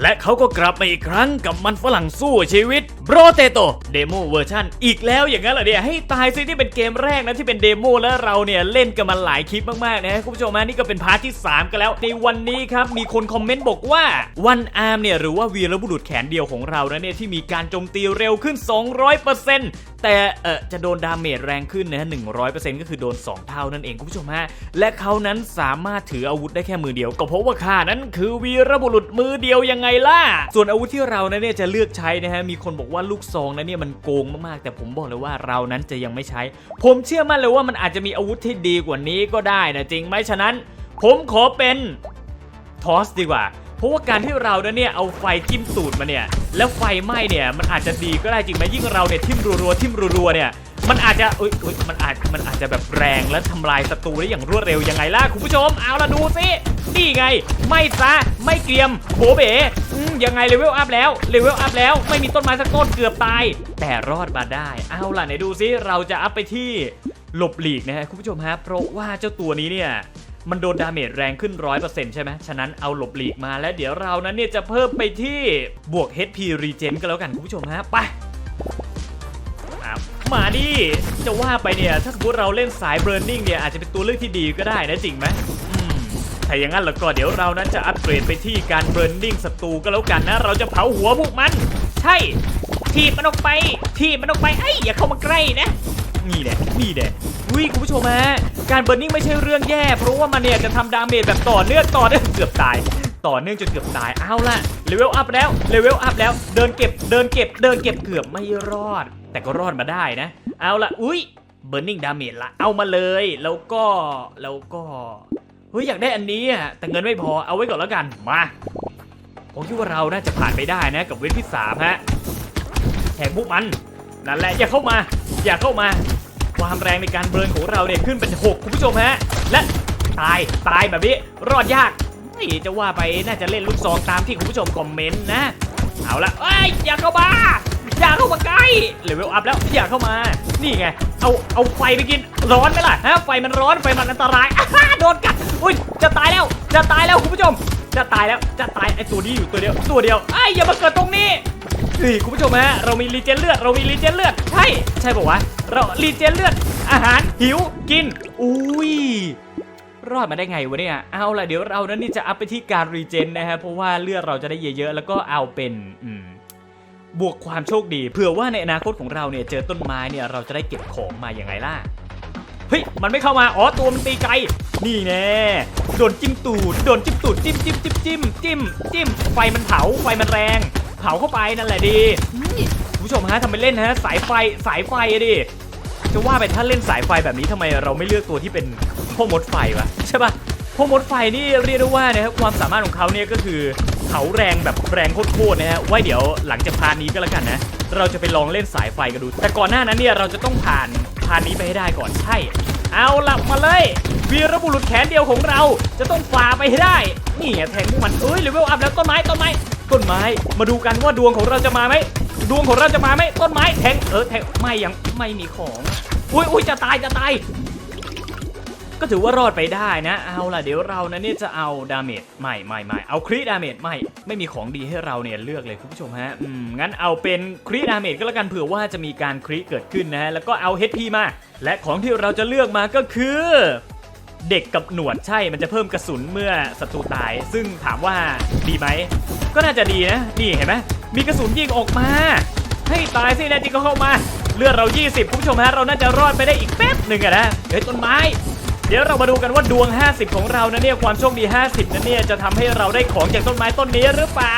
และเขาก็กลับมาอีกครั้งกับมันฝรั่งสู้ชีวิต โรเตโตเดโมเวอร์ชันอีกแล้วอย่างนั้นเหรอเนี่ยให้ตายซิที่เป็นเกมแรกนะที่เป็นเดโมแล้วเราเนี่ยเล่นกันมาหลายคลิปมากๆนะคุณผู้ชมฮะนี่ก็เป็นพาร์ทที่ 3 กันแล้ว ในวันนี้ครับมีคนคอมเมนต์บอกว่าวันอาร์มเนี่ยหรือว่าวีรบุรุษแขนเดียวของเรานะเนี่ยที่มีการโจมตีเร็วขึ้น 200%แต่เออจะโดนดาเมจแรงขึ้นนะฮะ100%ก็คือโดน 2 เท่านั่นเองคุณผู้ชมฮะและเขานั้นสามารถถืออาวุธได้แค่มือเดียว ก็เพราะว่าข้านั้นคือวีรบุรุษมือเดียวยังไงล่ะส่วนอาวุธที่เรานั้นเนี่ยจะเลือกใช้นะฮะมีคนบอกว่าว่าลูกซองนั้นเนี่ยมันโกงมากๆ แต่ผมบอกเลยว่าเรานั้นจะยังไม่ใช้ ผมเชื่อมั่นเลยว่ามันอาจจะมีอาวุธที่ดีกว่านี้ก็ได้นะจริงไหมฉะนั้น ผมขอเป็นทอสดีกว่าเพราะว่าการที่เราเนี่ยเอาไฟจิ้มสูตรมาเนี่ยแล้วไฟไหม้เนี่ยมันอาจจะดีก็ได้จริงไหมยิ่งเราเนี่ยทิ่มรัวๆทิ่มรัวๆเนี่ย มันอาจจะเอ้ยเอ้ยมันอาจมันอาจจะแบบแรงและทำลายศัตรูได้อย่างรวดเร็วยังไงล่ะคุณผู้ชมเอาละดูสินี่ไง ไม่ซะไม่เกรียมโบเบ๋ยังไงเลเวลอัพแล้วเลเวลอัพแล้วไม่มีต้นไม้สักต้นเกือบตาย แต่รอดมาได้ เอาล่ะไหนดูสิเราจะอัพไปที่หลบหลีกนะฮะคุณผู้ชมฮะเพราะว่าเจ้าตัวนี้เนี่ยมันโดนดาเมจแรงขึ้น 100%ใช่ไหม ฉะนั้นเอาหลบหลีกมาแล้วเดี๋ยวเรานั้นเนี่ยจะเพิ่มไปที่บวก HP Regen ก็แล้วกันคุณผู้ชมฮะ ไป มาดิจะว่าไปเนี่ย ถ้าสมมติเราเล่นสาย Burning เนี่ย อาจจะเป็นตัวเลือกที่ดีก็ได้นะจริงไหมถ้าอย่างนั้นแล้วก็เดี๋ยวเรานั้นจะอัปเกรดไปที่การ Burning ศัตรูก็แล้วกันนะ เราจะเผาหัวพวกมัน ใช่ ทีบมันออกไป ทีบมันออกไปไอ้อย่าเข้ามาใกล้นะ นี่แหละนี่แหละวิคุณผู้ชมฮะการเบรนนิ่งไม่ใช่เรื่องแย่ เพราะว่ามันเนี่ยจะทำดาเมจแบบต่อเนื่องต่อเนื่องเกือบตายต่อเนื่องจนเกือบตาย เอาล่ะเลเวลอัพแล้ว เลเวลอัพแล้ว เดินเก็บ เดินเก็บ เดินเก็บเกือบไม่รอด แต่ก็รอดมาได้นะ เอาละอุ้ยเบิร์นนิ่งดาเมจละเอามาเลยแล้วก็แล้วก็เฮ้ยอยากได้อันนี้อะแต่เงินไม่พอเอาไว้ก่อนแล้วกันมาผมคิดว่าเราน่าจะผ่านไปได้นะกับเวทที่สามฮะแทงพวกมันนั่นแหละอย่าเข้ามา อย่าเข้ามา ความแรงในการเบิร์นของเราเนี่ยขึ้นเป็น6คุณผู้ชมฮะ และตายตายแบบนี้รอดยากเฮ้ยจะว่าไปน่าจะเล่นลูกซองตามที่คุณผู้ชมคอมเมนต์นะ เอาละเอ้ยอย่าเข้ามา อย่าเข้ามาใกล้เลเวลอัพแล้วอย่าเข้ามา นี่ไง เอาเอาไฟไปกินร้อนไหมล่ะฮะไฟมันร้อนไฟมันอันตรายโดนกัดอุ้ยจะตายแล้วจะตายแล้วคุณผู้ชม จะตายแล้วจะตายไอตัวนี้อยู่ตัวเดียวตัวเดียวไอ้อย่ามาเกิดตรงนี้นี่คุณผู้ชมฮะเรามีรีเจนเลือดเรามีรีเจนเลือดใช่ใช่ป่าวะเรารีเจนเลือดอาหารหิวกินอุ้ยรอดมาได้ไงวะเนี่ย เอาล่ะเดี๋ยวเรานั้นนี่จะอัพไปที่การรีเจนนะฮะเพราะว่าเลือดเราจะได้เยอะๆแล้วก็เอาเป็นอืม บวกความโชคดีเผื่อว่าในอนาคตของเราเนี่ยเจอต้นไม้เนี่ยเราจะได้เก็บของมาอย่างไงล่ะเฮ้ยมันไม่เข้ามาอ๋อตัวมันตีไกลนี่แน่โดนจิ้มตูดโดนจิ้มตูดจิ้มจิ้มจิ้มจิ้มจิ้มจิ้มไฟมันเผาไฟมันแรง เผาเข้าไปนั่นแหละดีผู้ชมฮะทำไปเล่นฮะสายไฟสายไฟอะดิจะว่าไปถ้าเล่นสายไฟแบบนี้ทำไมเราไม่เลือกตัวที่เป็นพ่อมดไฟวะใช่ปะ พ่อมดไฟนี่เรียกได้ว่านะครับความสามารถของเขาเนี่ยก็คือเผาแรงแบบแรงโคตรๆนะฮะไว้เดี๋ยวหลังจากพาร์ทนี้ก็แล้วกันนะ เราจะไปลองเล่นสายไฟกันดู แต่ก่อนหน้านั้นเนี่ยเราจะต้องผ่านพาร์ทนี้ไปให้ได้ก่อนใช่ เอาล่ะมาเลยวีรบุรุษแขนเดียวของเราจะต้องฝ่าไปให้ได้ นี่แทงพวกมันเอ้ยเลเวลอัพแล้วต้นไม้ต้นไม้ต้นไม้มาดูกันว่าดวงของเราจะมาไหมดวงของเราจะมาไหมต้นไม้แทงเออแทงไม่ยังไม่มีของอุ้ยอุ้ยจะตายจะตาย ก็ถือว่ารอดไปได้นะ เอาล่ะเดี๋ยวเรานะเนี่ยจะเอาดาเมจไม่ไม่ไม่เอาครีดาเมจไม่ไม่มีของดีให้เราเนี่ยเลือกเลยคุณผู้ชมฮะอืมงั้นเอาเป็นครีดาเมจก็แล้วกันเผื่อว่าจะมีการครีเกิดขึ้นนะฮะแล้วก็เอา HP มา และของที่เราจะเลือกมาก็คือ เด็กกับหนวดใช่มันจะเพิ่มกระสุนเมื่อศัตรูตาย ซึ่งถามว่าดีไหมก็น่าจะดีนะนี่เห็นไหมมีกระสุนยิงออกมา ให้ตายสิแน่จริงก็เข้ามาเลือดเรา 20คุณผู้ชมฮะเราน่าจะรอดไปได้อีกแป๊บหนึ่งอะนะเฮ้ยต้นไม้ เดี๋ยวเรามาดูกันว่าดวง 50 ของเรานะเนี่ยความโชคดี 50นะเนี่ยจะทำให้เราได้ของจากต้นไม้ต้นนี้หรือเปล่า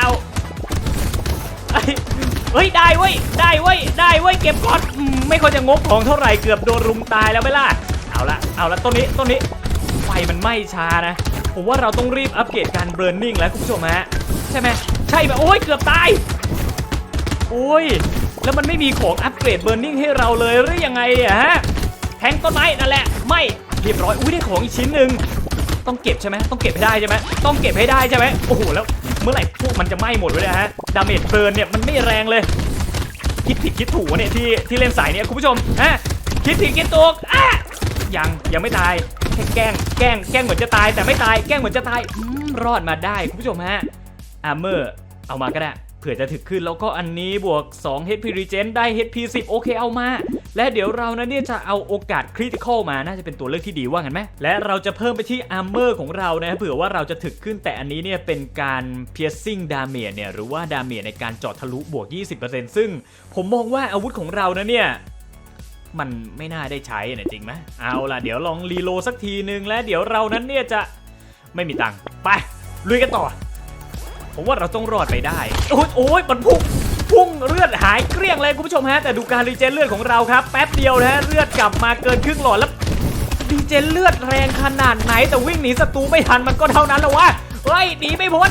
เฮ้ยได้เว้ยได้เว้ยได้เว้ยเก็บก่อนไม่ค่อยจะงกของเท่าไหร่เกือบโดนรุมตายแล้วไม่ล่ะเอาละเอาละต้นนี้ต้นนี้ไฟมันไหม้ช้านะผมว่าเราต้องรีบอัปเกรดการเบิร์นนิ่งแล้วคุณผู้ชมฮะใช่ไหมใช่ไหมโอ้ยเกือบตายโอ้ยแล้วมันไม่มีของอัปเกรดเบิร์นนิ่งให้เราเลยหรือยังไงอะฮะแทงต้นไม้นั่นแหละไม่ เรียบร้อยอุ้ยได้ของอีกชิ้นหนึ่งต้องเก็บใช่ไหมต้องเก็บให้ได้ใช่ไหมต้องเก็บให้ได้ใช่ไหมโอ้โหแล้วเมื่อไหร่พวกมันจะไหม้หมดเลยนะฮะดาเมจเบิร์นเนี่ยมันไม่แรงเลย คิดผิดคิดถูกวะเนี่ยที่ที่เล่นสายเนี่ยคุณผู้ชมฮะคิดผิดคิดถูกอะยังยังไม่ตายแค่แกล้งแกล้งแกล้งเหมือนจะตายแต่ไม่ตายแกล้งเหมือนจะตายรอดมาได้คุณผู้ชมฮะอาร์เมอร์เอามาก็ได้ เผื่อจะถึกขึ้นแล้วก็อันนี้บวก 2 HP Regen ได้ HP 10 โอเคเอามา และเดี๋ยวเรานะเนี่ยจะเอาโอกาสคริติคอลมา น่าจะเป็นตัวเลือกที่ดีว่างั้นไหม และเราจะเพิ่มไปที่อาร์เมอร์ของเรานะเผื่อว่าเราจะถึกขึ้นแต่อันนี้เนี่ยเป็นการ piercing damage เนี่ยหรือว่า damage ในการเจาะทะลุบวก 20%ซึ่งผมมองว่าอาวุธของเรานะเนี่ยมันไม่น่าได้ใช้นะจริงไหมเอาล่ะเดี๋ยวลองรีโลสักทีนึงและเดี๋ยวเรานั้นเนี่ยจะไม่มีตังค์ไปลุยกันต่อ ผมว่าเราต้องรอดไปได้ โอ้ยโอ้ยมันพุ่งพุ่งเลือดหายเกลี้ยงเลยคุณผู้ชมฮะ แต่ดูการรีเจนเลือดของเราครับ แป๊บเดียวนะฮะเลือดกลับมาเกินครึ่งหลอดแล้วดีเจนเลือดแรงขนาดไหน แต่วิ่งหนีศัตรูไม่ทันมันก็เท่านั้นและวะเฮ้ยหนีไม่พ้น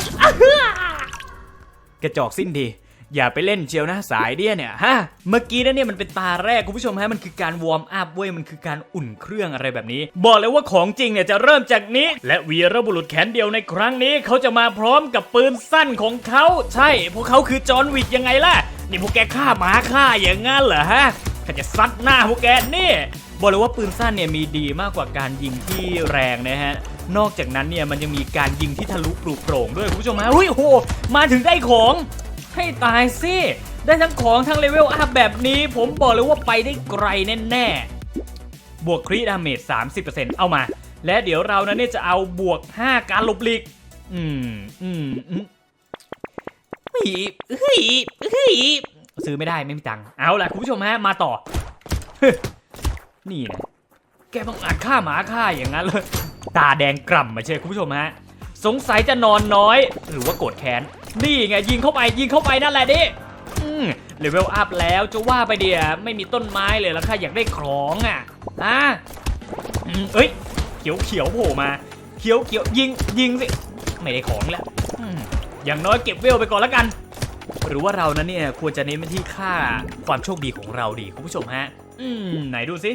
กระจอกสิ้นดี อย่าไปเล่นเจียวนะสายเดียเนี่ยฮะเมื่อกี้นั่นเนี่ยมันเป็นตาแรกคุณผู้ชมฮะมันคือการวอร์มอัพเว้ยมันคือการอุ่นเครื่องอะไรแบบนี้ บอกเลยว่าของจริงเนี่ยจะเริ่มจากนี้ และวีรบุรุษแขนเดียวในครั้งนี้ เขาจะมาพร้อมกับปืนสั้นของเขาใช่พวกเขาคือจอห์นวิกยังไงล่ะนี่พวกแกฆ่าหมาฆ่าอย่างงั้นเหรอฮะข้าจะซัดหน้าพวกแกนี่บอกเลยว่าปืนสั้นเนี่ยมีดีมากกว่าการยิงที่แรงนะฮะ นอกจากนั้นเนี่ยมันยังมีการยิงที่ทะลุปลุโปร่งด้วยคุณผู้ชมฮะอุ้ยโอ้โหมาถึงได้ของ ให้ตายสิได้ทั้งของทั้งเลเวลอัพแบบนี้ ผมบอกเลยว่าไปได้ไกลแน่ๆ บวกครีดาเมจ30%เอามา และเดี๋ยวเรานั้นเนี่ยจะเอาบวก 5 การหลบหลีก อืมอืมอืมเฮ้ยเฮ้ยเฮ้ยซื้อไม่ได้ไม่มีตังค์เอาล่ะคุณผู้ชมฮะมาต่อ นี่นะแกบังอาจฆ่าหมาฆ่าอย่างนั้นเลยตาแดงกล่ำมาเชียคุณผู้ชมฮะ สงสัยจะนอนน้อย หรือว่าโกรธแค้นนี่ไงยิงเข้าไปยิงเข้าไปนั่นแหละดิเลเวลอัพแล้วจะว่าไปเดียไม่มีต้นไม้เลยแล้วข้าอยากได้ของอะอะเอ้ยเขียวเขียวโผล่มาเขียวเขียวยิงยิงสิไม่ได้ของแล้วอืมอย่างน้อยเก็บเวลไปก่อนแล้วกัน หรือว่าเรานั้นเนี่ยควรจะเน้นไปที่ค่าความโชคดีของเราดีคุณผู้ชมฮะ อืมไหนดูสิ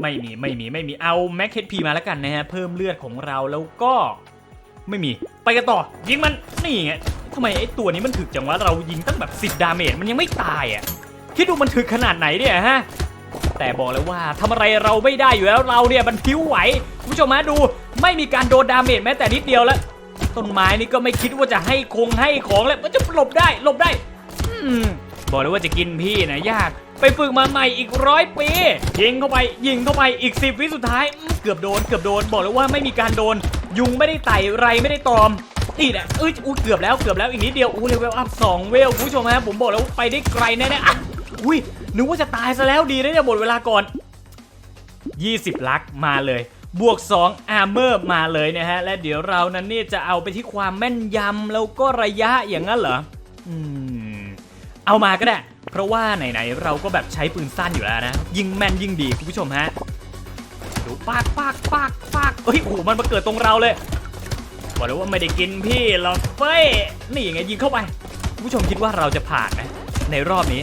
ไม่มีไม่มีไม่มีเอาแม็กเฮดพีมาแล้วกันนะฮะเพิ่มเลือดของเราแล้วก็ ไม่มี ไปกันต่อ ยิงมัน นี่ไงทำไมไอ้ตัวนี้มันถึกจังวะ เรายิงตั้งแบบ 10 ดาเมจ มันยังไม่ตายอะ คิดดูมันถึกขนาดไหนเนี่ยฮะ แต่บอกเลยว่าทำอะไรเราไม่ได้อยู่แล้ว เราเนี่ยมันพิ้วไหว คุณผู้ชมมาดู ไม่มีการโดนดาเมจแม้แต่นิดเดียวแล้ว ต้นไม้นี่ก็ไม่คิดว่าจะให้คงให้ของแล้ว มันจะหลบได้ หลบได้ อืมบอกเลยว่าจะกินพี่นะยาก ไปฝึกมาใหม่อีกร้อยปียิงเข้าไปยิงเข้าไปอีกสิบวิสุดท้ายเกือบโดนเกือบโดนบอกเลยว่าไม่มีการโดน ยุงไม่ได้ไต่ไรไม่ได้ตอมนี่แหละเอ้ยอุ้เกือบแล้วเกือบแล้วอีกนิดเดียวอู้เลเวลอัพสองเวลคุณผู้ชมฮะผมบอกแล้วไปได้ไกลแน่ๆอะอุ้ยนึกว่าจะตายซะแล้วดีนะเนี่ยหมดเวลาก่อน 20 ลักมาเลย บวก 2 อาร์เมอร์มาเลยนะฮะ และเดี๋ยวเรานั้นนี่จะเอาไปที่ความแม่นยำแล้วก็ระยะอย่างนั้นเหรอ อืม เอามาก็ได้ เพราะว่าไหนๆเราก็แบบใช้ปืนสั้นอยู่แล้วนะ ยิงแม่นยิ่งดีคุณผู้ชมฮะดูปากปากปากปากเฮ้ยโอ้โหมันมาเกิดตรงเราเลยบอกเลยว่าไม่ได้กินพี่หรอกเฟ้ยนี่ยังไงยิงเข้าไปคุณผู้ชมคิดว่าเราจะผ่านไหมในรอบนี้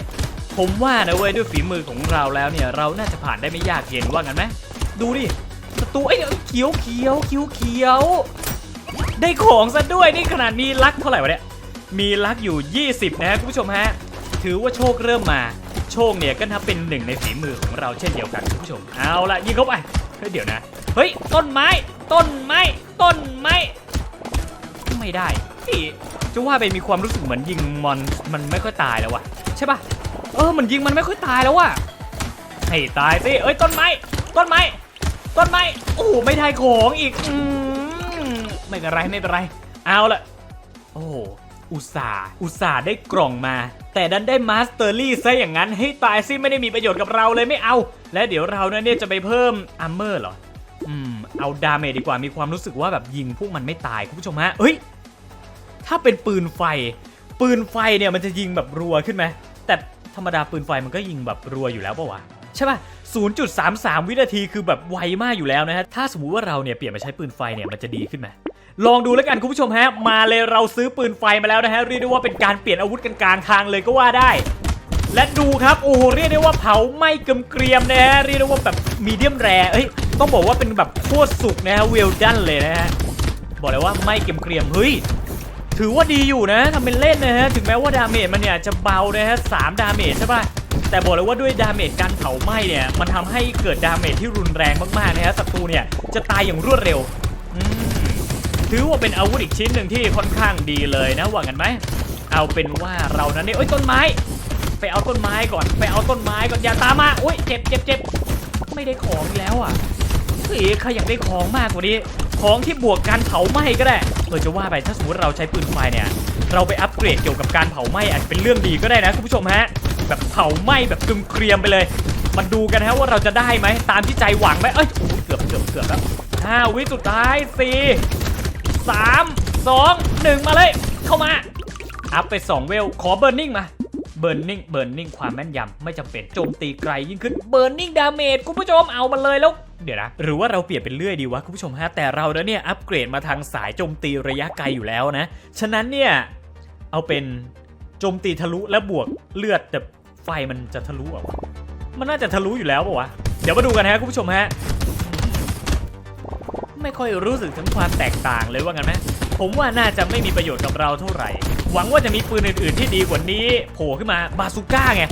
ผมว่านะเว้ยด้วยฝีมือของเราแล้วเนี่ย เราน่าจะผ่านได้ไม่ยากเย็นว่างั้นไหมดูดิศัตรูไอ้ยเขียวเขียวเขียวเขียวได้ของซะด้วยนี่ขนาดมีลักเท่าไหร่วะเนี่ยมีลักอยู่ 20 นะฮะคุณผู้ชมฮะ ถือว่าโชคเริ่มมา โชคเนี่ยก็นับเป็นหนึ่งในฝีมือของเราเช่นเดียวกันคุณผู้ชม เอาละยิงเข้าไปเฮ้ยเดี๋ยวนะ เฮ้ย ต้นไม้ ต้นไม้ ต้นไม้ ไม่ได้นี่จะว่าไปมีความรู้สึกเหมือนยิงมอนมันไม่ค่อยตายแล้ววะใช่ปะเออมันยิงมันไม่ค่อยตายแล้ววะให้ตายสิเอ้ยต้นไม้ ต้นไม้ ต้นไม้ โอ้ไม่ได้ของอีก อืมไม่เป็นไรไม่เป็นไร เอาละโอ้ อุตส่าห์อุตส่าห์ได้กล่องมา แต่ดันได้มาสเตอร์ลี่ซะอย่างนั้นให้ตายสิไม่ได้มีประโยชน์กับเราเลยไม่เอา และเดี๋ยวเราเนี่ยจะไปเพิ่มอาร์เมอร์เหรอ อืม เอาดาเมจดีกว่ามีความรู้สึกว่าแบบยิงพวกมันไม่ตายคุณผู้ชมฮะเฮ้ย ถ้าเป็นปืนไฟ ปืนไฟเนี่ยมันจะยิงแบบรัวขึ้นไหมแต่ธรรมดาปืนไฟมันก็ยิงแบบรัวอยู่แล้วปะวะใช่ป่ะ 0.33 วินาทีคือแบบไวมากอยู่แล้วนะฮะ ถ้าสมมุติว่าเราเนี่ยเปลี่ยนมาใช้ปืนไฟเนี่ยมันจะดีขึ้นไหม ลองดูแล้วกันคุณผู้ชมฮะ มาเลยเราซื้อปืนไฟมาแล้วนะฮะเรียกได้ว่าเป็นการเปลี่ยนอาวุธกันกลางทางเลยก็ว่าได้ และดูครับโอ้โหเรียกได้ว่าเผาไหม้เกรียมเกรียมๆนะฮะเรียกได้ว่าแบบมีเดียมแรเอ้ยต้องบอกว่าเป็นแบบโคตรสุกนะฮะเวลดันเลยนะฮะบอกเลยว่าไหม้เกรียมเกรียมๆเฮ้ยถือว่าดีอยู่นะทำเป็นเล่นนะฮะถึงแม้ว่าดาเมจมันเนี่ยจะเบานะฮะสามดาเมจใช่ป่ะแต่บอกเลยว่าด้วยดาเมจการเผาไหม้เนี่ยมันทำให้เกิดดาเมจที่รุนแรงมากๆนะฮะศัตรูเนี่ยจะตายอย่างรวดเร็ว ถือว่าเป็นอาวุธอีกชิ้นหนึ่งที่ค่อนข้างดีเลยนะว่ากันไหมเอาเป็นว่าเรานั้นเนี่ยเอ้ยต้นไม้ ไปเอาต้นไม้ก่อน ไปเอาต้นไม้ก่อนอย่าตามมาอุ้ยเจ็บเจ็บเจ็บไม่ได้ของอีแล้วอะเฮ้ยใครอยากได้ของมากกว่านี้ ของที่บวกการเผาไหม้ก็ได้เออจะว่าไปถ้าสมมติเราใช้ปืนไฟเนี่ย เราไปอัปเกรดเกี่ยวกับการเผาไหม้อาจเป็นเรื่องดีก็ได้นะคุณผู้ชมฮะแบบเผาไหม้แบบกึมเกรียมไปเลยมาดูกันฮะว่าเราจะได้ไหมตามที่ใจหวังไหมเอ้ยโอ้ยเกือบเกือบเกือบแล้วห้าวิสุดท้ายสี่ สามสองหนึ่งมาเลย เข้ามา อัพไป 2 เวล ขอเบิร์นนิ่งมา เบิร์นนิ่ง เบิร์นนิ่ง ความแม่นยำไม่จำเป็น โจมตีไกลยิ่งขึ้น เบิร์นนิ่งดาเมจคุณผู้ชม เอามาเลยแล้วเดี๋ยวนะหรือว่าเราเปลี่ยนเป็นเลื่อยดีวะคุณผู้ชมฮะแต่เราเนี่ยอัปเกรดมาทางสายโจมตีระยะไกลอยู่แล้วนะ ฉะนั้นเนี่ยเอาเป็นโจมตีทะลุและบวกเลือดแต่ไฟมันจะทะลุหรอวะมันน่าจะทะลุอยู่แล้วปะวะเดี๋ยวมาดูกันฮะคุณผู้ชมฮะ ไม่ค่อยรู้สึกถึงความแตกต่างเลยว่างั้นไหมผมว่าน่าจะไม่มีประโยชน์กับเราเท่าไหร่ หวังว่าจะมีปืนอื่นๆที่ดีกว่านี้โผล่ขึ้นมาบาซูก้าไง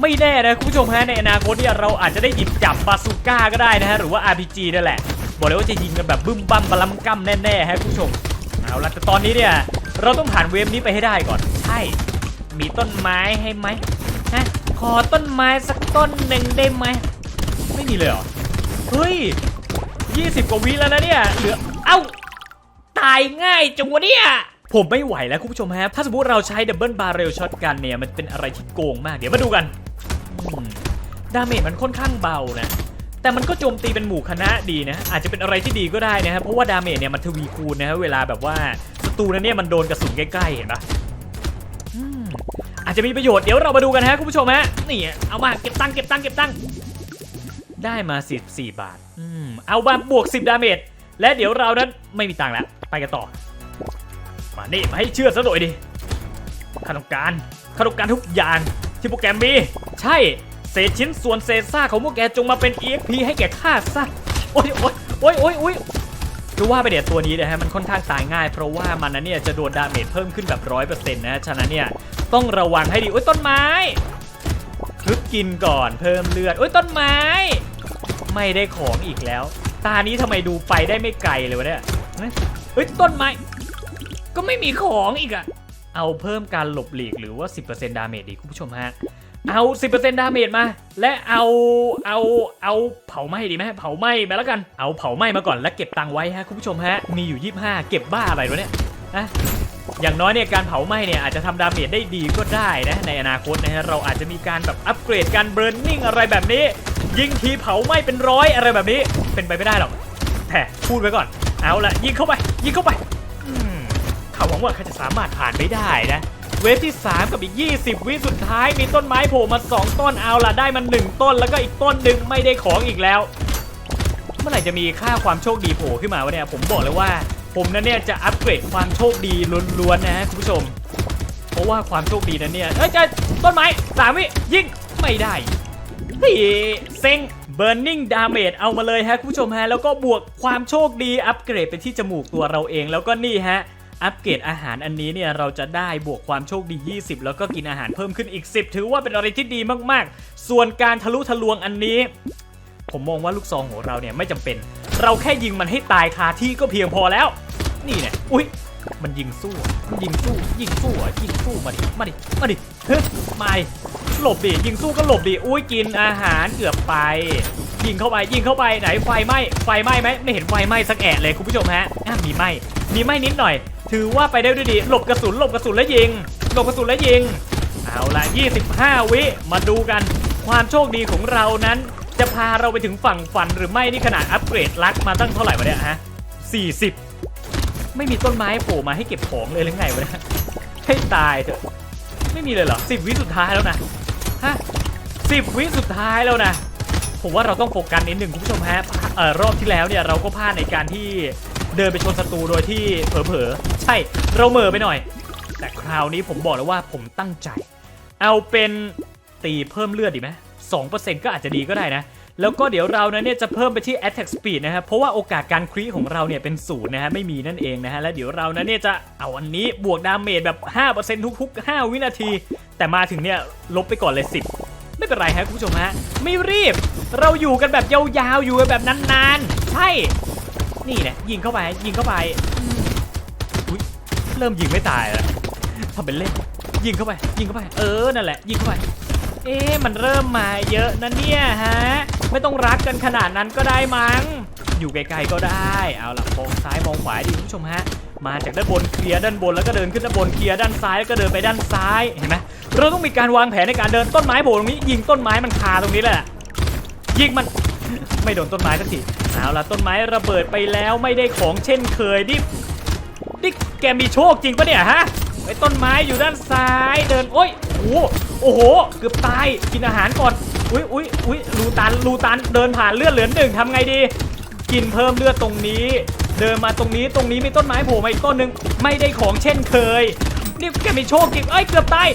ไม่แน่นะคุณผู้ชมฮะในอนาคตเนี่ยเราอาจจะได้หยิบจับบาซูก้าก็ได้นะฮะหรือว่า RPG นั่นแหละ บอกเลยว่าจะยิงกันแบบบึ้มบั้มบลัมกัมแน่ๆฮะคุณผู้ชมเอาละแต่ตอนนี้เนี่ยเราต้องผ่านเวฟนี้ไปให้ได้ก่อน ใช่ มีต้นไม้ให้ไหมฮะขอต้นไม้สักต้นหนึ่งได้ไหมไม่มีเลยเหรอเฮ้ย 20 กว่าวิแล้วนะเนี่ย เหลือ เอ้า ตายง่ายจังวะเนี่ย ผมไม่ไหวแล้วคุณผู้ชมฮะ ถ้าสมมติเราใช้ดับเบิลบาร์เรลช็อตกันเนี่ย มันเป็นอะไรที่โกงมาก เดี๋ยวมาดูกันดาเมจมันค่อนข้างเบานะ แต่มันก็โจมตีเป็นหมู่คณะดีนะ อาจจะเป็นอะไรที่ดีก็ได้นะครับ เพราะว่าดาเมจเนี่ยมันทวีคูณนะฮะ เวลาแบบว่าศัตรูนั้นเนี่ยมันโดนกระสุนใกล้ๆเห็นปะอืมอาจจะมีประโยชน์ เดี๋ยวเรามาดูกันฮะคุณผู้ชมฮะ นี่ เอามาเก็บตังค์เก็บตังค์เก็บตังค์ ได้มา 14 บาท อืม เอามาบวก 10 ดาเมจ และเดี๋ยวเรานั้นไม่มีตังค์แล้ว ไปกันต่อ มานี่มาให้เชื่อซะหน่อยดิข้าต้องการข้าต้องการทุกอย่างที่พวกแกมี ใช่ เศษชิ้นส่วนเศษซากของพวกแกจงมาเป็น EXP ให้แก่ข้าซะ โอ้ยโอ้ยโอ้ยโอ้ยโอ้ยรู้ว่าไปเดี๋ยวตัวนี้นะฮะมันค่อนข้างตายง่าย เพราะว่ามันนั้นเนี่ยจะโดนดาเมจเพิ่มขึ้นแบบร้อยเปอร์เซ็นต์นะฉะนั้นเนี่ยต้องระวังให้ดีโอ้ยต้นไม้คลึกกินก่อนเพิ่มเลือดโอ้ยต้นไม้ ไม่ได้ของอีกแล้ว ตานี้ทำไมดูไปได้ไม่ไกลเลยวะเนี่ยเฮ้ยต้นไม้ก็ไม่มีของอีกอะเอาเพิ่มการหลบหลีกหรือว่า 10%ดาเมจดีคุณผู้ชมฮะเอา 10%ดาเมจมา และเอาเอาเอาเผาไหม้ดีไหมเผาไหม้มาแล้วกันเอาเผาไหม้มาก่อนแล้วเก็บตังไว้ฮะคุณผู้ชมฮะมีอยู่ 25 เก็บบ้าอะไรวะเนี่ยนะอย่างน้อยเนี่ยการเผาไหม้เนี่ยอาจจะทำดาเมจได้ดีก็ได้นะในอนาคตนะฮะเราอาจจะมีการแบบอัปเกรดการเบิร์นนิ่งอะไรแบบนี้ ยิงทีเผาไหม้เป็นร้อยอะไรแบบนี้ เป็นไปไม่ได้หรอกแต่พูดไว้ก่อน เอาละยิงเข้าไป ยิงเข้าไปข้าหวังว่าข้าจะสามารถผ่านไปได้นะ เวฟที่ 3 กับอีก 20 วิสุดท้ายมีต้นไม้โผล่มา 2 ต้นเอาละได้มัน 1 ต้นแล้วก็อีกต้นหนึ่งไม่ได้ของอีกแล้ว เมื่อไหร่จะมีค่าความโชคดีโผล่ขึ้นมาวะเนี่ยผมบอกเลยว่า ผมนั้นเนี่ยจะอัปเกรดความโชคดีล้วนๆนะฮะคุณผู้ชม เพราะว่าความโชคดีนั้นเนี่ยเอ้ยจะต้นไม้สามวิยิงไม่ได้ เฮ้ยเซ็ง Burning Damage เอามาเลยฮะคุณผู้ชมฮะ แล้วก็บวกความโชคดีอัปเกรดไปที่จมูกตัวเราเอง แล้วก็นี่ฮะอัปเกรดอาหารอันนี้เนี่ยเราจะได้บวกความโชคดี 20 แล้วก็กินอาหารเพิ่มขึ้นอีก 10 ถือว่าเป็นอะไรที่ดีมากๆ ส่วนการทะลุทะลวงอันนี้ ผมมองว่าลูกซองของเราเนี่ยไม่จำเป็น เราแค่ยิงมันให้ตายคาที่ก็เพียงพอแล้ว นี่เนี่ยอุ้ยมันยิงสู้ มันยิงสู้ ยิงสู้อะยิงสู้มาดิ มาดิ มาดิเฮ้ยไม่ หลบดิยิงสู้ก็หลบดิอุ้ยกินอาหารเกือบไปยิงเข้าไปยิงเข้าไปไหนไฟไหม้ไฟไหม้ไหมไม่เห็นไฟไหม้สักแอะเลยคุณผู้ชมฮะมีไหม้มีไหม้นิดหน่อย ถือว่าไปได้ด้วยดีหลบกระสุนหลบกระสุนแล้วยิงหลบกระสุนแล้วยิงเอาละ25 วิมาดูกัน ความโชคดีของเรานั้น จะพาเราไปถึงฝั่งฝันหรือไม่นี่ขนาดอัปเกรดลักมาตั้งเท่าไหร่วะเนี่ยฮะ40 ไม่มีต้นไม้โผล่มาให้เก็บของเลยหรือไงวะเนี่ยให้ตายเถอะไม่มีเลยเหรอ10 วิสุดท้ายแล้วนะ ฮะ10วิสุดท้ายแล้วนะ ผมว่าเราต้องโฟกัสนิดหนึ่งคุณผู้ชมฮะเอ่อรอบที่แล้วเนี่ยเราก็พลาดในการที่เดินไปชนศัตรูโดยที่เผลอๆใช่เราเหม่อไปหน่อย แต่คราวนี้ผมบอกแลยว่าผมตั้งใจ เอาเป็นตีเพิ่มเลือดดีไหมสองเปอร์เซ็นต์ก็อาจจะดีก็ได้นะ แล้วก็เดี๋ยวเรานั้นเนี่ยจะเพิ่มไปที่ attack speed นะครับเพราะว่าโอกาสการครีของเราเนี่ยเป็นศูนย์นะฮะไม่มีนั่นเองนะฮะและเดี๋ยวเรานั้นเนี่ยจะเอาอันนี้บวกดาเมจแบบ5%ทุกๆ 5 วินาที แต่มาถึงเนี่ยลบไปก่อนเลย 10 ไม่เป็นไรฮะคุณผู้ชมฮะไม่รีบ เราอยู่กันแบบยาวๆอยู่กันแบบนานๆ ใช่ นี่เนี่ยยิงเข้าไปยิงเข้าไปอืมอุ๊ยเริ่มยิงไม่ตายแล้วทำเป็นเล่นยิงเข้าไป ยิงเข้าไป เออนั่นแหละยิงเข้าไป เอ๊ะมันเริ่มมาเยอะนะเนี่ยฮะ ไม่ต้องรักกันขนาดนั้นก็ได้มั้ง อยู่ไกลๆก็ได้ เอาล่ะมองซ้ายมองขวาดีคุณผู้ชมฮะ มาจากด้านบนเคลียร์ด้านบนแล้วก็เดินขึ้นด้านบนเคลียร์ด้านซ้ายแล้วก็เดินไปด้านซ้ายเห็นไหมเราต้องมีการวางแผนในการเดินต้นไม้โผล่ตรงนี้ ยิงต้นไม้มันคาตรงนี้แหละยิงมันไม่โดนต้นไม้สักทีเอาล่ะต้นไม้ระเบิดไปแล้วไม่ได้ของเช่นเคยดินี่แกมีโชคจริงปะเนี่ยฮะไอ้ต้นไม้อยู่ด้านซ้ายเดินโอ้ยโอ้โหโอ้โหเกือบตายกินอาหารก่อน อุ้ยอุ้ยอุ้ยรูตันรูตันเดินผ่านเลือดเหลือหนึ่งทำไงดี กินเพิ่มเลือดตรงนี้ เดินมาตรงนี้ตรงนี้มีต้นไม้โผล่มาอีกต้นหนึ่งไม่ได้ของเช่นเคยนี่แกมีโชคจริงเอ้ยเกือบตาย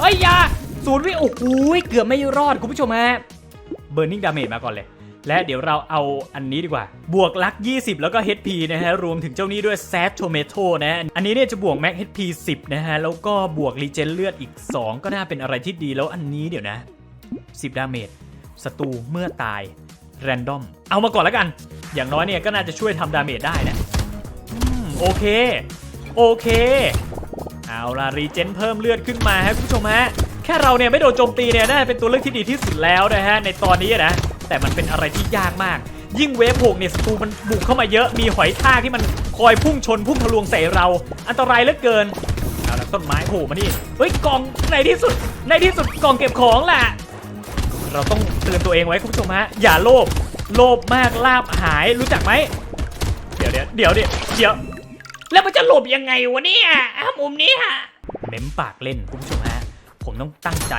เอ้ยยาศูนย์วิโอ้โหเกือบไม่รอดคุณผู้ชมฮะเบ r ร์ i ิ g งดาเมจมาก่อนเลยและเดี๋ยวเราเอาอันนี้ดีกว่า บวกลัก 20 แล้วก็ HP นะฮะ รวมถึงเจ้านี้ด้วย s a t Tomato นะ อันนี้เนี่ยจะบวก Max HP 10 นะฮะ แล้วก็บวก Regen เลือดอีก 2 ก็น่าเป็นอะไรที่ดีแล้วอันนี้เดี๋ยวนะ 10 ดาเมจศัตรูเมื่อตาย แรนดอม เอามาก่อนแล้วกัน อย่างน้อยเนี่ยก็น่าจะช่วยทำดาเมจได้นะอโอเค โอเค เอาล่ะรีเจนเพิ่มเลือดขึ้นมาฮะคุณผู้ชมฮะ แค่เราเนี่ยไม่โดนโจมตีเนี่ยน่าจะเป็นตัวเลือกที่ดีที่สุดแล้วนะฮะในตอนนี้นะ แต่มันเป็นอะไรที่ยากมาก ยิ่งเวฟหกเนี่ยศัตรูมันบุกเข้ามาเยอะ มีหอยทากที่มันคอยพุ่งชนพุ่งทะลวงใส่เรา อันตรายเหลือเกิน เอาล่ะต้นไม้โผล่มานี่ เฮ้ยกล่องในที่สุดในที่สุดกล่องเก็บของแหละ เราต้องเตือนตัวเองไว้คุณผู้ชมฮะอย่าโลภโลภมากลาบหายรู้จักไหมเดี๋ยวเดี๋ยวเดี๋ยวเดี๋ยวแล้วมันจะหลบยังไงวะเนี่ยอะมุมนี้ฮะเม้มปากเล่นคุณผู้ชมฮะผมต้องตั้งใจ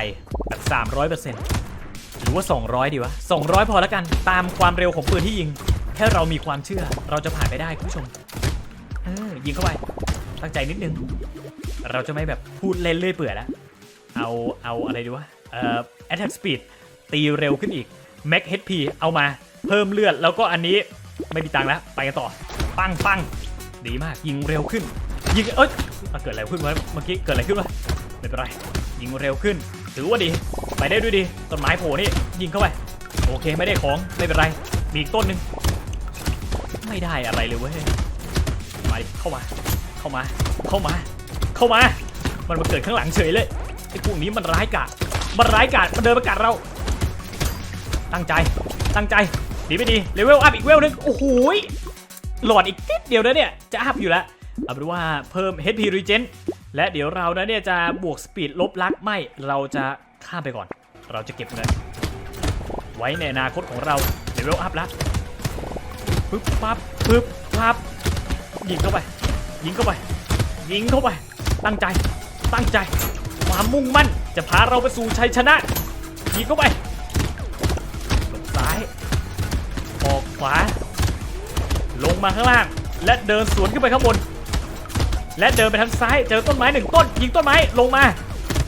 แบบ300%หรือว่า 200 ดีวะ 200 พอแล้วกันตามความเร็วของปืนที่ยิงแค่เรามีความเชื่อเราจะผ่านไปได้คุณผู้ชมเออยิงเข้าไปตั้งใจนิดนึง เราจะไม่แบบพูดเล่นเรื่อยเปื่อยแล้วเอาเอาอะไรดีวะเอ่อ attack speed ตีเร็วขึ้นอีก max HP เอามาเพิ่มเลือด แล้วก็อันนี้ไม่มีตังค์แล้ว ไปกันต่อ ปังปังดีมาก ยิงเร็วขึ้น ยิงเอ้ยเกิดอะไรขึ้นวะเมื่อกี้เกิดอะไรขึ้นวะไม่เป็นไร ยิงเร็วขึ้น ถือว่าดี ไปได้ด้วยดีต้นไม้โผล่นี่ยิงเข้าไปโอเคไม่ได้ของไม่เป็นไร มีอีกต้นหนึ่งไม่ได้อะไรเลยเว้ยมาดิเข้ามา เข้ามา เข้ามา เข้ามา มันมาเกิดข้างหลังเฉยเลยไอ้พวกนี้มันร้ายกาจมันร้ายกาจมันเดินมากัดเรา ตั้งใจ ตั้งใจ ดีไม่ดี เลเวลอัพอีกเวลหนึง โอ้โหหลอดอีกนิดเดียวนะเนี่ย จะอัพอยู่แล้ว เอาเป็นว่าเพิ่ม HP Regen และเดี๋ยวเรานะเนี่ยจะบวกสปีดลบลักไม่ เราจะข้ามไปก่อน เราจะเก็บเงินไว้ในอนาคตของเรา เลเวลอัพแล้วปึ๊บปั๊บปึ๊บปั๊บยิงเข้าไป ยิงเข้าไป ยิงเข้าไป ตั้งใจ ตั้งใจ ความมุ่งมั่นจะพาเราไปสู่ชัยชนะยิงเข้าไป ขวา ลงมาข้างล่าง และเดินสวนขึ้นไปข้างบน และเดินไปทางซ้ายเจอต้นไม้หนึ่งต้นยิงต้นไม้ลงมา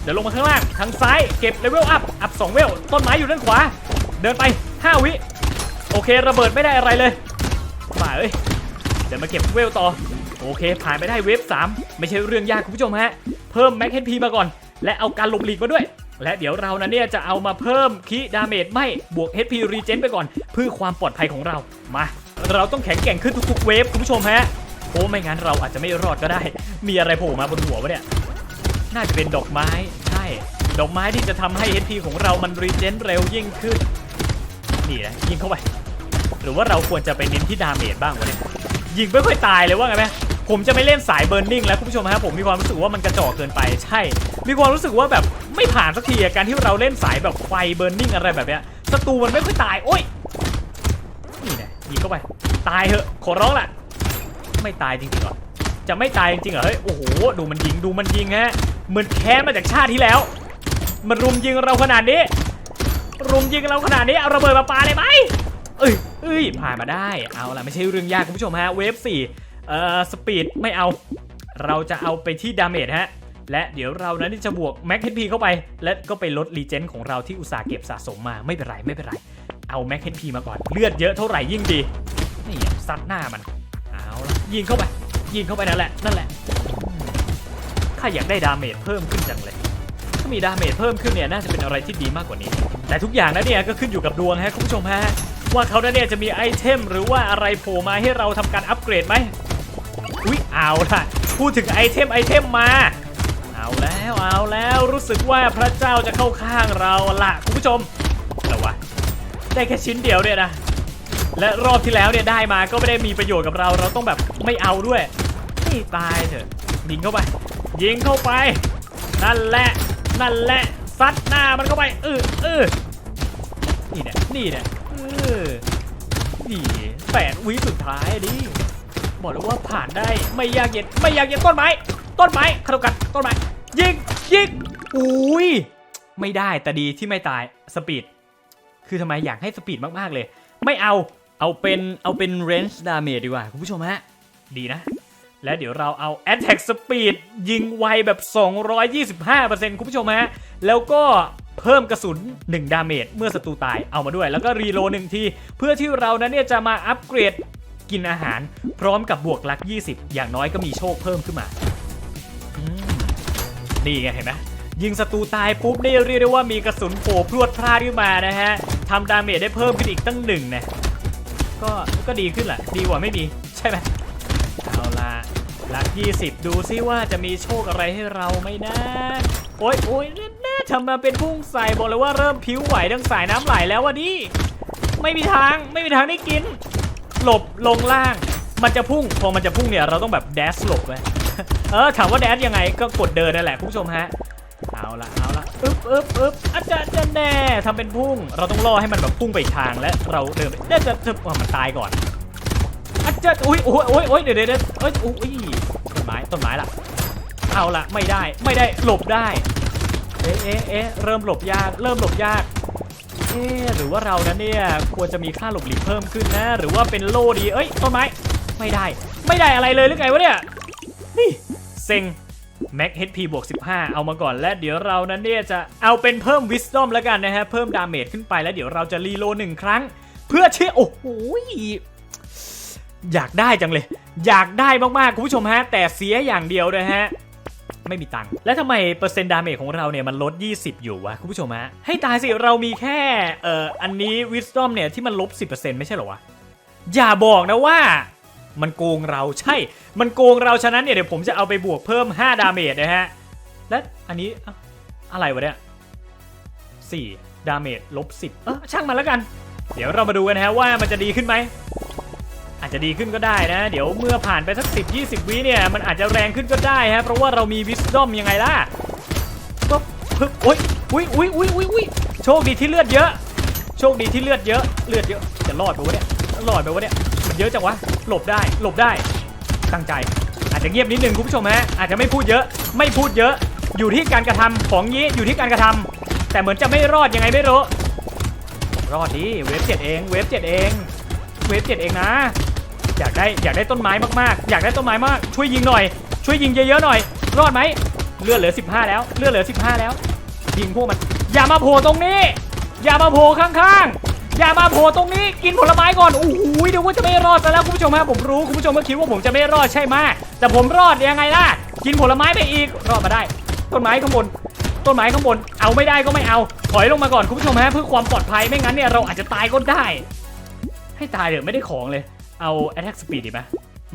เดี๋ยวลงมาข้างล่างทางซ้ายเก็บเลเวลอัพอัพสองเวลต้นไม้อยู่ด้านขวา เดินไป 5 วิโอเคระเบิดไม่ได้อะไรเลยมาเอ้ยเดี๋ยวมาเก็บเวลต่อโอเค ผ่านไปได้เวฟ3 ไม่ใช่เรื่องยากคุณผู้ชมฮะ เพิ่มแม็กเฮดพีมาก่อน และเอาการหลบหลีกมาด้วย และเดี๋ยวเรานะเนี่ยจะเอามาเพิ่มคีดาเมจไม่บวก HP รีเจนไปก่อน เพื่อความปลอดภัยของเรามา เราต้องแข็งแกร่งขึ้นทุกๆเวฟคุณผู้ชมฮะโอ้ไม่งั้นเราอาจจะไม่รอดก็ได้ มีอะไรโผล่มาบนหัววะเนี่ยน่าจะเป็นดอกไม้ใช่ดอกไม้ที่จะทำให้ HP ของเรามันรีเจนเร็วยิ่งขึ้นนี่นะยิงเข้าไป หรือว่าเราควรจะไปเน้นที่ดาเมจบ้างวะเนี่ยยิงไม่ค่อยตายเลยว่าไงไหมผมจะไม่เล่นสายเบิร์นนิ่งแล้วคุณผู้ชมฮะผมมีความรู้สึกว่ามันกระจอกเกินไปใช่ มีความรู้สึกว่าแบบ ไม่ผ่านสักทีอะการที่เราเล่นสายแบบไฟเบิร์นนิ่งอะไรแบบเนี้ยศัตรูมันไม่ค่อยตาย โอ้ยนี่น่ยิงเข้าไป ตายเหอะขอร้องล่ะ ไม่ตายจริงๆเหรอจะไม่ตายจริงๆเหรอเฮ้ยโอ้โหดูมันยิงดูมันยิงฮะเหมือนแค้นมาจากชาติที่แล้ว มันรุมยิงเราขนาดนี้รุมยิงเราขนาดนี้เอาระเบิดมาปาเลยไหมเอ้ยเอ้ยผ่านมาได้เอาล่ะไม่ใช่เรื่องยากคุณผู้ชมฮะเวฟ4เอ่อสปีดไม่เอา เราจะเอาไปที่ดาเมจฮะ และเดี๋ยวเรานั้นจะบวกแม็กเฮดพีเข้าไป และก็ไปลดรีเจนของเราที่อุตสาห์เก็บสะสมมาไม่เป็นไรไม่เป็นไร เอาแม็กเฮดพีมาก่อนเลือดเยอะเท่าไหร่ยิ่งดี นี่ซัดหน้ามันเอาละยิงเข้าไป ยิงเข้าไปนั่นแหละนั่นแหละข้าอยากได้ดาเมจเพิ่มขึ้นจังเลยถ้ามีดาเมจเพิ่มขึ้นเนี่ยน่าจะเป็นอะไรที่ดีมากกว่านี้ แต่ทุกอย่างนะเนี่ยก็ขึ้นอยู่กับดวงฮะคุณผู้ชมฮะว่าเขาเนี่ยจะมีไอเทมหรือว่าอะไรโผล่มาให้เราทำการอัปเกรดไหมอุ๊ยเอาล่ะพูดถึงไอเทมไอเทมมา แล้วเอาแล้วรู้สึกว่าพระเจ้าจะเข้าข้างเราละคุณผู้ชมแต่วะได้แค่ชิ้นเดียวเนี่ยนะและรอบที่แล้วเนี่ยได้มาก็ไม่ได้มีประโยชน์กับเรา เราต้องแบบไม่เอาด้วยให้ตายเถอะยิงเข้าไปยิงเข้าไป นั่นแหละนั่นแหละซัดหน้ามันเข้าไปเออเออนี่เนี่ยนี่เนี่ยเออนี่แปดวิสุดท้ายดิบอกเลยว่าผ่านได้ไม่ยากเย็นไม่ยากเย็นต้นไม้ต้นไม้คารุกัดต้นไม้ ยิงยิงอุ้ยไม่ได้แต่ดีที่ไม่ตายสปีดคือทำไมอยากให้สปีดมากๆเลย ไม่เอาเอาเป็นเอาเป็น range damage ดีกว่า คุณผู้ชมฮะ ดีนะ และเดี๋ยวเราเอา attack speed ยิงไวแบบ 225%คุณผู้ชมฮะ แล้วก็เพิ่มกระสุน 1 ดาเมจเมื่อศัตรูตายเอามาด้วย แล้วก็รีโหลดหนึ่งที เพื่อที่เรานั้นเนี่ยจะมาอัปเกรดกินอาหาร พร้อมกับบวกลัก 20 อย่างน้อยก็มีโชคเพิ่มขึ้นมา นี่ไงเห็นไหมยิงศัตรูตายปุ๊บนี่เรียกได้ว่ามีกระสุนโผล่พรวดพลาดขึ้นมานะฮะทำดาเมจได้เพิ่มขึ้นอีกตั้งหนึ่งนะก็ก็ดีขึ้นแหละดีกว่าไม่มีใช่ไหมเอาละหลัก 20 ดูซิว่าจะมีโชคอะไรให้เราไหมนะโอ๊ยโอ๊ยแน่ๆทำมาเป็นพุ่งใส่บอกเลยว่าเริ่มผิวไหวดังสายน้ำไหลแล้ววะนี่ไม่มีทางไม่มีทางได้กิน หลบลงล่าง มันจะพุ่งพอมันจะพุ่งเนี่ยเราต้องแบบแดชหลบไว้ เออถามว่าแดชยังไงก็กดเดินนั่นแหละคุณผู้ชมฮะเอาละเอาละอึ๊บอึ๊บอึ๊บอาจารย์จะแน่ทำเป็นพุ่ง เราต้องล่อให้มันแบบพุ่งไปทางและเราเดินไปน่าจะจะมันตายก่อนอาจารย์อุ้ยโอ้ยโอ้ยโอ้ยเดี๋ยวเดี๋ยวเดี๋ยวเอ้ยอุ้ยต้นไม้ต้นไม้ละเอาละไม่ได้ไม่ได้หลบได้เอ๊ะเอ๊ะเอ๊ะเริ่มหลบยากเริ่มหลบยากเอ๊ะหรือว่าเรานั้นเนี่ยควรจะมีค่าหลบหลีกเพิ่มขึ้นนะ หรือว่าเป็นโล่ดีเอ้ยต้นไม้ไม่ได้ ไม่ได้อะไรเลยหรือไงวะเนี่ยนี่ เซ็ง Max HP บวก15 เอามาก่อนและเดี๋ยวเรานั้นเนี่ยจะเอาเป็นเพิ่ม Wisdom แล้วกันนะฮะ เพิ่มดาเมจขึ้นไปแล้วเดี๋ยวเราจะรีโลหนึ่งครั้ง เพื่อเชื่อโอ้โหอยากได้จังเลย อยากได้มากๆ คุณผู้ชมฮะ แต่เสียอย่างเดียวนะฮะ ไม่มีตังค์แล้วทำไมเปอร์เซ็นต์ดาเมจของเราเนี่ยมันลด 20 อยู่วะ คุณผู้ชมฮะ ให้ตายสิ เรามีแค่เอ่ออันนี้ Wisdom เนี่ยที่มันลบ 10%ไม่ใช่เหรอวะ อย่าบอกนะว่า มันโกงเราใช่ มันโกงเราฉะนั้นเนี่ยเดี๋ยวผมจะเอาไปบวกเพิ่ม 5 ดาเมจนะฮะ และอันนี้อะไรวะเนี่ย4ดาเมจลบ10เออช่างมันแล้วกัน เดี๋ยวเรามาดูกันนะฮะว่ามันจะดีขึ้นไหม อาจจะดีขึ้นก็ได้นะ เดี๋ยวเมื่อผ่านไปสัก10 20วิเนี่ย มันอาจจะแรงขึ้นก็ได้ฮะ เพราะว่าเรามีวิสดอมยังไงล่ะปึ๊บปึ๊บโอ้ยอุ้ยอุ้ยอุ้ยอุ้ยอุ้ยโชคดีที่เลือดเยอะ โชคดีที่เลือดเยอะ เลือดเยอะ จะรอดไปวะเนี่ยรอดไปวะเนี่ยมันเยอะจังวะ หลบได้ หลบได้ ตั้งใจ อาจจะเงียบนิดนึงคุณผู้ชมฮะอาจจะไม่พูดเยอะ ไม่พูดเยอะ อยู่ที่การกระทำของยี้อยู่ที่การกระทำแต่เหมือนจะไม่รอดยังไงไม่รู้รอดดิเวฟเจ็ดเองเวฟเจ็ดเองเวฟเจ็ดเองนะ อยากได้อยากได้ต้นไม้มากๆ อยากได้ต้นไม้มากช่วยยิงหน่อย ช่วยยิงเยอะๆหน่อย รอดไหมเลือดเหลือ 15 แล้วเลือดเหลือ 15 แล้วยิงพวกมันอย่ามาโผล่ตรงนี้ อย่ามาโผล่ข้างๆ อย่ามาโผล่ตรงนี้กินผลไม้ก่อนโอ้โหเดี๋ยวว่าจะไม่รอดซะแล้วคุณผู้ชมฮะผมรู้คุณผู้ชมก็คิดว่าผมจะไม่รอดใช่ไหมแต่ผมรอดยังไงล่ะ กินผลไม้ไปอีกรอดมาได้ ต้นไม้ข้างบนต้นไม้ข้างบนเอาไม่ได้ก็ไม่เอา ถอยลงมาก่อนคุณผู้ชมฮะเพื่อความปลอดภัยไม่งั้นเนี่ยเราอาจจะตายก็ได้ ให้ตายเถอะไม่ได้ของเลยเอา attack speed ดีไหม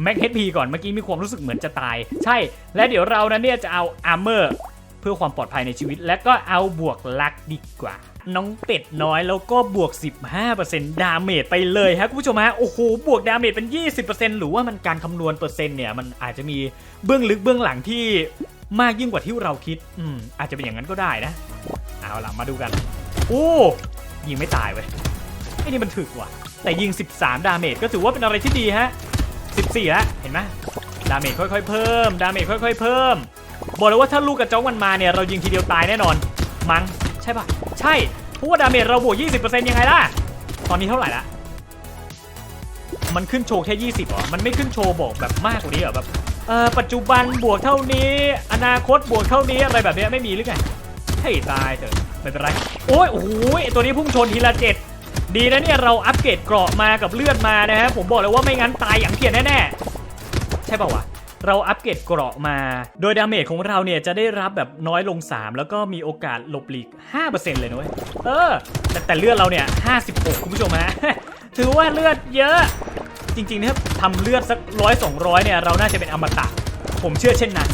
max HP ก่อนเมื่อกี้มีความรู้สึกเหมือนจะตาย ใช่ และเดี๋ยวเรานั้นเนี่ยจะเอา armor เพื่อความปลอดภัยในชีวิต และก็เอาบวกลักดีกว่า น้องเป็ดน้อยแล้วก็บวก 15%ดาเมจไปเลยฮะคุณผู้ชมฮะโอ้โหบวกดาเมจเป็น 20%หรือว่ามันการคำนวณเปอร์เซ็นต์เนี่ยมันอาจจะมีเบื้องลึกเบื้องหลังที่มากยิ่งกว่าที่เราคิด อืม อาจจะเป็นอย่างนั้นก็ได้นะ เอาล่ะ มาดูกัน โอ้ ยิงไม่ตายเว้ย ไอ้นี่มันถึกว่ะ แต่ยิง 13 ดาเมจก็ถือว่าเป็นอะไรที่ดีฮะ 14 แล้ว เห็นไหมดาเมจค่อยๆ เพิ่ม ดาเมจค่อยๆ เพิ่ม บอกเลยว่าถ้าลูกกระจอกมันมาเนี่ย เรายิงทีเดียวตายแน่นอน มั้ง ใช่ปะใช่เพราะว่าดาเมจเราบวก 20%ยังไงล่ะ ตอนนี้เท่าไหร่ละ มันขึ้นโชว์แค่ 20เหรอ มันไม่ขึ้นโชว์บอกแบบมากกว่านี้เหรอแบบเออปัจจุบันบวกเท่านี้ อนาคตบวกเท่านี้อะไรแบบนี้ไม่มีหรือไงให้ตายเถอะไม่เป็นไร โอ้ยโอ้โหตัวนี้พุ่งชนทีละเจ็ดดีนะเนี่ยเราอัปเกรดเกราะมากับเลือดมานะฮะผมบอกเลยว่าไม่งั้นตายอย่างเกียดแน่ๆใช่ป่าวะ เราอัปเกรดเกราะมา โดยดาเมจของเราเนี่ยจะได้รับแบบน้อยลง 3 แล้วก็มีโอกาสหลบหลีก 5%เลยนะเว้ยเออ แต่แต่เลือดเราเนี่ย 56 คุณผู้ชมฮะ ถือว่าเลือดเยอะ จริงๆถ้าทำเลือดสักร้อยสองร้อยเนี่ย เราน่าจะเป็นอมตะ ผมเชื่อเช่นนั้น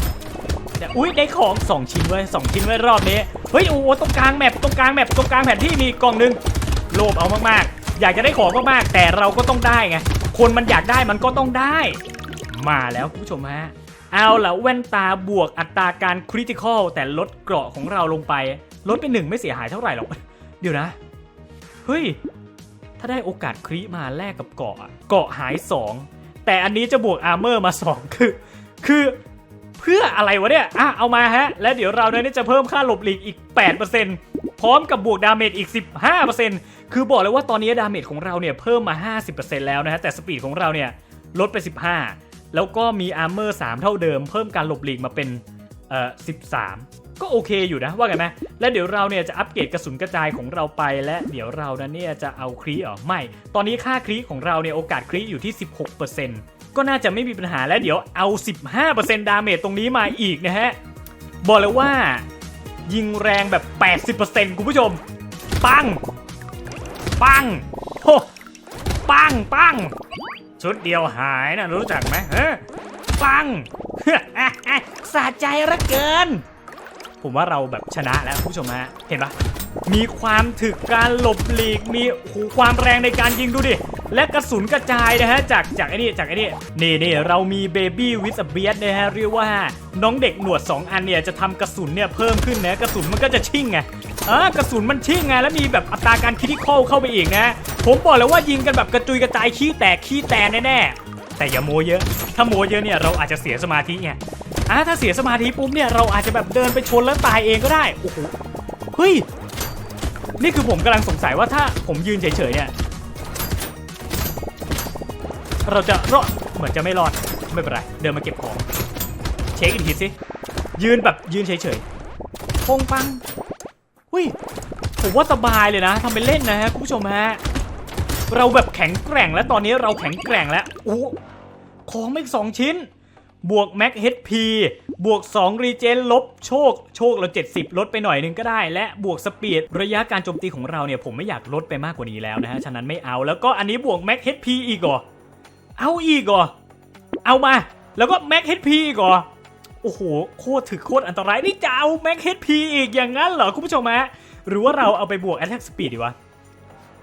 แต่อุ้ยได้ของสองชิ้นไว้ยสองชิ้นไว้รอบนี้ เฮ้ยโอ้โหตรงกลางแมปตรงกลางแมปตรงกลางแผนที่มีกล่องหนึงโลภเอามากๆ อยากจะได้ของมากๆแต่เราก็ต้องได้ไงคนมันอยากได้มันก็ต้องได้ มาแล้วคุณผู้ชมฮะ เอาละแว่นตาบวกอัตราการคริติคอลแต่ลดเกราะของเราลงไป ลดไปหนึ่งไม่เสียหายเท่าไหร่หรอก เดี๋ยวนะ เฮ้ย ถ้าได้โอกาสคริมาแลกกับเกาะเกาะหาย 2 แต่อันนี้จะบวกอาร์เมอร์มา 2 คือ คือเพื่ออะไรวะเนี่ย อะ เอามาฮะ แล้วเดี๋ยวเราเนี่ยจะเพิ่มค่าหลบหลีกอีก 8%พร้อมกับบวกดาเมจอีก 15%คือบอกเลยว่าตอนนี้ดาเมจของเราเนี่ยเพิ่มมา 50%แล้วนะฮะ แต่สปีดของเราเนี่ยลดไป 15 แล้วก็มีอาร์เมอร์3เท่าเดิม เพิ่มการหลบหลีกมาเป็นเอ่อ13 ก็โอเคอยู่นะว่ากันไหมและเดี๋ยวเราเนี่ยจะอัปเกรดกระสุนกระจายของเราไป และเดี๋ยวเรานั้นเนี่ยจะเอาครีเหรอไม่ ตอนนี้ค่าครีของเราเนี่ยโอกาสครีอยู่ที่ 16%ก็น่าจะไม่มีปัญหาและเดี๋ยวเอา 15%ดาเมจตรงนี้มาอีกนะฮะบอกเลยว่ายิงแรงแบบ 80%คุณผู้ชม ปัง ปังโหปัง ปัง ชุดเดียวหายนะรู้จักไหมเฮ้ปังสะใจเหละเกิน ผมว่าเราแบบชนะแล้วคุณผู้ชมฮะเห็นปะมีความถึกการหลบหลีกมีโอ้โหความแรงในการยิงดูดิ และกระสุนกระจายนะฮะ จากจากไอ้นี่จากไอ้นี่นี่นี่เรามีเบบี้วิสเบียดนะฮะเรียกว่า น้องเด็กหนวด 2 อันเนี่ยจะทำกระสุนเนี่ยเพิ่มขึ้นนะกระสุนมันก็จะชิ่งไง อ่ากระสุนมันชิ่งไงแล้วมีแบบอัตราการคิดที่เข้าเข้าไปอีกนะ ผมบอกเลยว่ายิงกันแบบกระจุยกระจายขี้แตกขี้แตนแน่ๆแต่อย่าโมเยอะ ถ้าโมเยอะเนี่ยเราอาจจะเสียสมาธิไงอะถ้าเสียสมาธิปุ๊บเนี่ยเราอาจจะแบบเดินไปชนแล้วตายเองก็ได้โอ้โหเฮ้ยนี่คือผมกำลังสงสัยว่าถ้าผมยืนเฉยๆเนี่ยเราจะรอดเหมือนจะไม่รอดไม่เป็นไรเดินมาเก็บของเช็คอีกทีสิยืนแบบยืนเฉยๆพงปัง เฮ้ยผมว่าสบายเลยนะทำเป็นเล่นนะฮะคุณผู้ชมฮะเราแบบแข็งแกร่งแล้วตอนนี้เราแข็งแกร่งแล้วโอ้ของไม่สองชิ้น บวก Mac HP บวก 2 รีเจนลบโชค โชคเรา 70 ลดไปหน่อยนึงก็ได้ และบวกสปีดระยะการโจมตีของเราเนี่ย ผมไม่อยากลดไปมากกว่านี้แล้วนะฮะ ฉะนั้นไม่เอาแล้วก็อันนี้บวก Mac HP อีกเหรอเอาอีกเหรอเอามา แล้วก็ Mac HP อีกเหรอ โอ้โห โคตรถึกโคตรอันตราย นี่จะเอา Mac HP อีกอย่างนั้นเหรอ คุณผู้ชมฮะ หรือว่าเราเอาไปบวก Attack Speed ดีวะ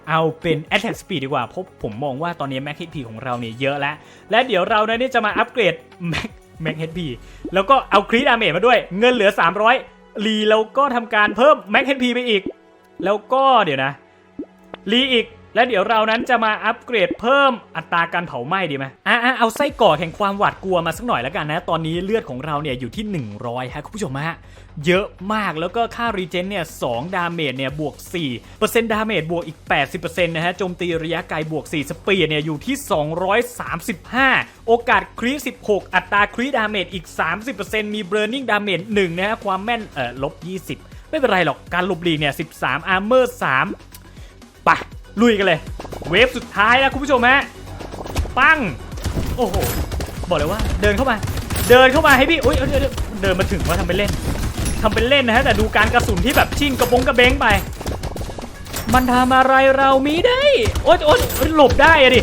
เอาเป็น Attack Speed ดีกว่า เพราะผมมองว่าตอนนี้ Mac HP ของเราเนี่ยเยอะแล้ว และเดี๋ยวเราเนี่ยนี่จะมาอัปเกรด Mac Mac HP แล้วก็เอาครีดดาเมจมาด้วย เงินเหลือ 300 รีแล้วก็ทำการเพิ่ม Mac HP ไปอีก แล้วก็เดี๋ยวนะ รีอีก และเดี๋ยวเรานั้นจะมาอัปเกรดเพิ่มอัตราการเผาไหม้ดีไหมอะเอาไส้กรอกแห่งความหวาดกลัวมาสักหน่อยแล้วกันนะ ตอนนี้เลือดของเราเนี่ยอยู่ที่ 100ฮะคุณผู้ชมฮะ เยอะมากแล้วก็ค่ารีเจนเนี่ย2ดาเมจเนี่ยบวก4เปอร์เซ็นต์ดาเมจบวกอีก 80%นะฮะ โจมตีระยะไกลบวก 4 สปีดเนี่ยอยู่ที่ 235 โอกาสครี16 อัตราครีดาเมจอีก 30%มีเบรนนิ่งดาเมจ1นะฮะ ความแม่นเอ่อลบ 20 ไม่เป็นไรหรอก การหลบหลีกเนี่ย 13 อาร์เมอร์ 3 ลุยกันเลย เวฟสุดท้ายแล้วคุณผู้ชมฮะปังโอ้โหบอกเลยว่าเดินเข้ามา เดินเข้ามาให้พี่โอ๊ยเอ้ยเดินมาถึงว่าทำเป็นเล่นทำเป็นเล่นนะฮะแต่ดูการกระสุนที่แบบชิ่งกระบงกระเบงไป มันทำอะไรเรามีได้โอ๊ยโอ๊ยโอ๊ยหลบได้อะดิ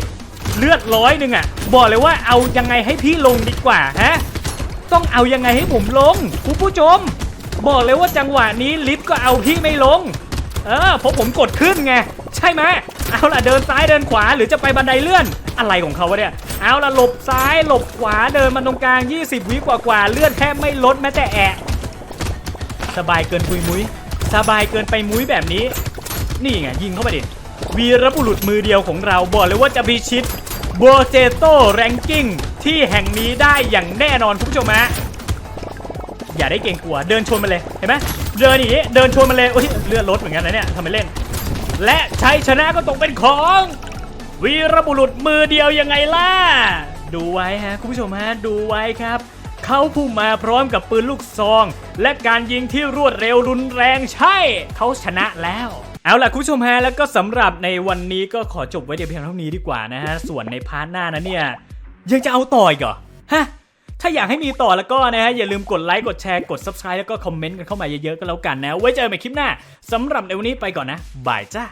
เลือดร้อยหนึ่งอะบอกเลยว่าเอายังไงให้พี่ลงดีกว่าฮะต้องเอายังไงให้ผมลงคุณผู้ชม บอกเลยว่าจังหวะนี้ลิฟต์ก็เอาพี่ไม่ลง เออเพราะผมกดขึ้นไง ใช่ไหมเอาล่ะเดินซ้ายเดินขวาหรือจะไปบันไดเลื่อน อะไรของเขาวะเนี่ย เอาล่ะหลบซ้ายหลบขวาเดินมาตรงกลาง 20 วิกว่ากว่าๆเลื่อนแทบไม่ลดแม้แต่แอะ สบายเกินปุยมุ้ย สบายเกินไปมุ้ยแบบนี้ นี่ไงยิงเข้าไปดิ วีรบุรุษมือเดียวของเราบอกเลยว่าจะพิชิตโบเจโต้แรงกิ้งที่แห่งนี้ได้อย่างแน่นอนคุณผู้ชมฮะอย่าได้เกรงกลัวเดินชนมันเลยเห็นไหม เดินอย่างนี้เดินชวนมันเลยโอ้ยเลือดลดเหมือนกันนะเนี่ยทำไมเล่น และชัยชนะก็ตกเป็นของ วีรบุรุษมือเดียวยังไงล่ะ ดูไว้ฮะคุณผู้ชมฮะดูไว้ครับเขาพุ่งมาพร้อมกับปืนลูกซอง และการยิงที่รวดเร็วรุนแรงใช่ เขาชนะแล้วเอาล่ะคุณผู้ชมฮะแล้วก็สำหรับในวันนี้ก็ขอจบไว้เพียงเท่านี้ดีกว่านะฮะส่วนในพาร์ทหน้านะเนี่ยยังจะเอาต่ออีกเหรอฮะ ถ้าอยากให้มีต่อแล้วก็นะฮะอย่าลืมกดไลค์กดแชร์กด subscribe แล้วก็คอมเมนต์กันเข้ามาเยอะๆก็แล้วกันนะ ไว้เจอกันใหม่คลิปหน้าสำหรับในวันนี้ไปก่อนนะบายจ้า